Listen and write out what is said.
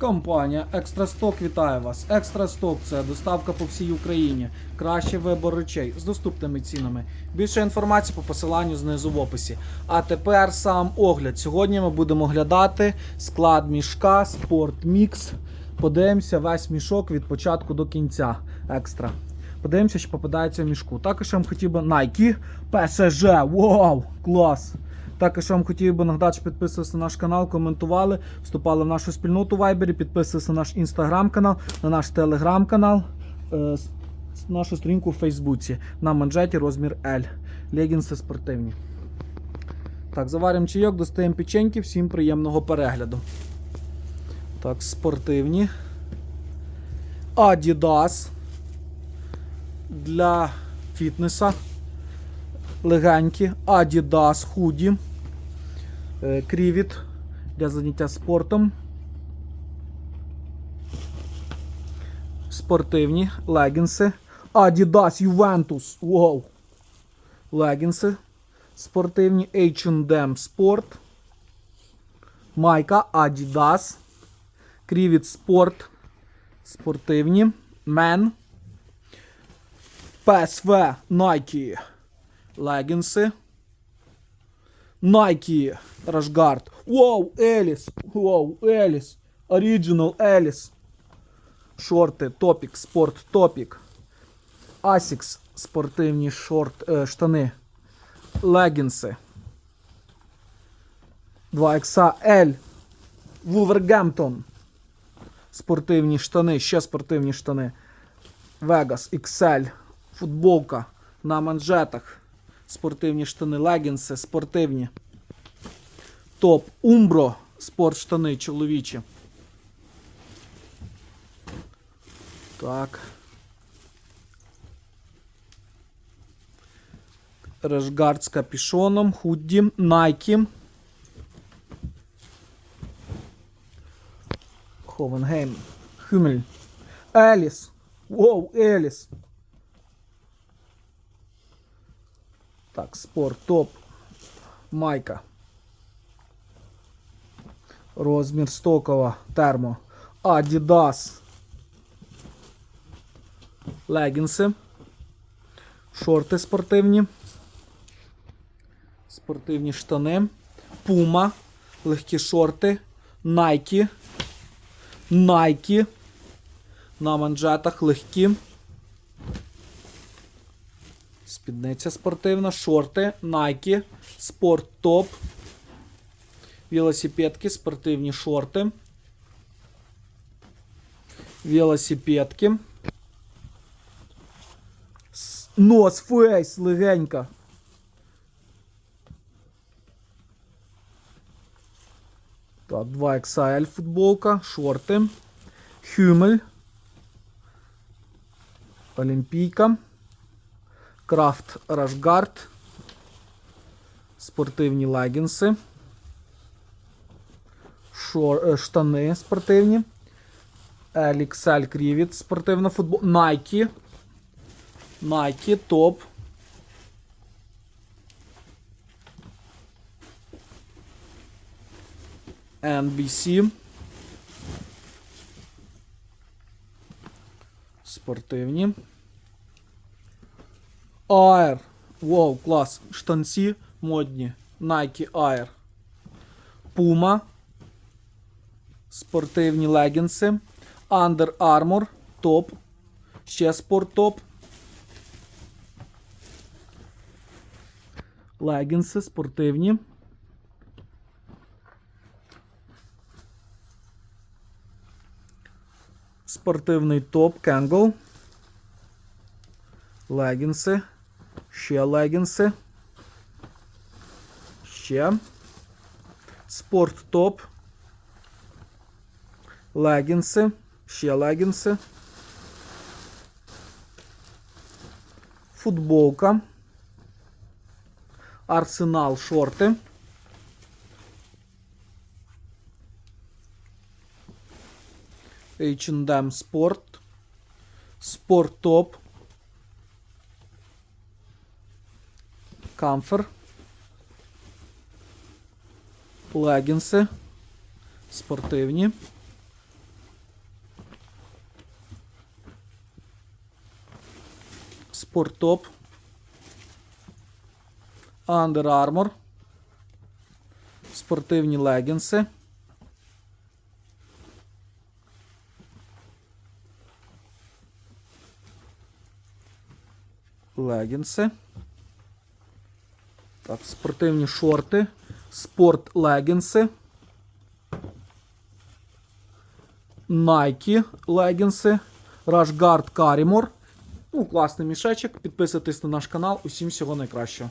Компанія Екстрасток вітає вас. Екстрасток це доставка по всій Україні. Кращий вибор речей з доступними цінами. Більше інформації по посиланню знизу в описі. А тепер сам огляд. Сьогодні ми будемо оглядати склад мішка Mix. Подивимося весь мішок від початку до кінця. Екстра. Подивимося, що попадається в мішку. Також я вам хотів би Nike PSG. Вау! Клас! Також я вам хотів би нагадати, що підписувалися на наш канал, коментували, вступали в нашу спільноту Вайбері, підписувалися на наш інстаграм-канал, на наш телеграм-канал, е, нашу сторінку в Фейсбуці на манжеті розмір L. Легінси спортивні. Так, заваримо чайок, достаємо печеньки, всім приємного перегляду. Так, спортивні. Adidas для фітнеса. Легенькі. Adidas худі. Е, Крівіт для заняття спортом. Спортивні легінси. Adidas Juventus. Wow. Легінси. Спортивні H&M Sport. Майка Adidas. Крівіт Sport. Спортивні. Мен. PSV Nike. Легінси. Nike Rashguard. Wow, Еліс. Wow, Еліс. Original Еліс. Шорти Topic, Sport Topic. Asics спортивні шорт, е, штани. Легінси. 2XL. Wolverhampton. Спортивні штани. Ще спортивні штани. Vegas XL. Футболка на манжетах. Спортивні штани, легінси, спортивні. Топ Умбро. Спортштани чоловічі. Так. Решгард з капішоном, худді, Nike. Ховенгейм. Хюмель. Еліс. Воу, Еліс. Так, спорт, топ. Майка. Розмір стокова. Термо. Adidas. Легінси. Шорти спортивні. Спортивні штани. Puma. Легкі шорти. Nike. Nike. На манжетах легкі. Спідниця спортивна, шорти, Nike, Sport Top, велосипедки, спортивні шорти. Велосипедки. Нос фейс легенька. Так, 2XL футболка, шорти. Хюмель. Олімпійка. Крафт Рашгард. Спортивні легінси. Е, штани спортивні. LXL Крівіт спортивна футбол. Nike. Nike топ. NBC. Спортивні. Air. Wow, клас. Штанці модні. Nike Air. Puma. Спортивні легінси. Under Armour. Топ. Ще спорт топ. Легінси спортивні. Спортивний топ Kangol. Легінси. Ще легінси. Ще. Спорт топ. Легінси. Ще легінси. Футболка. Арсенал шорти. H&M Sport. Спорт топ. камфер, легінси, спортивні. Спорттоп, Under Armour, спортивні легінси. Легінси. Так, спортивні шорти. Спорт легінси. Nike легінси. Rashguard Carrymore. Ну, класний мішечок. Підписуйтесь на наш канал. Усім всього найкращого.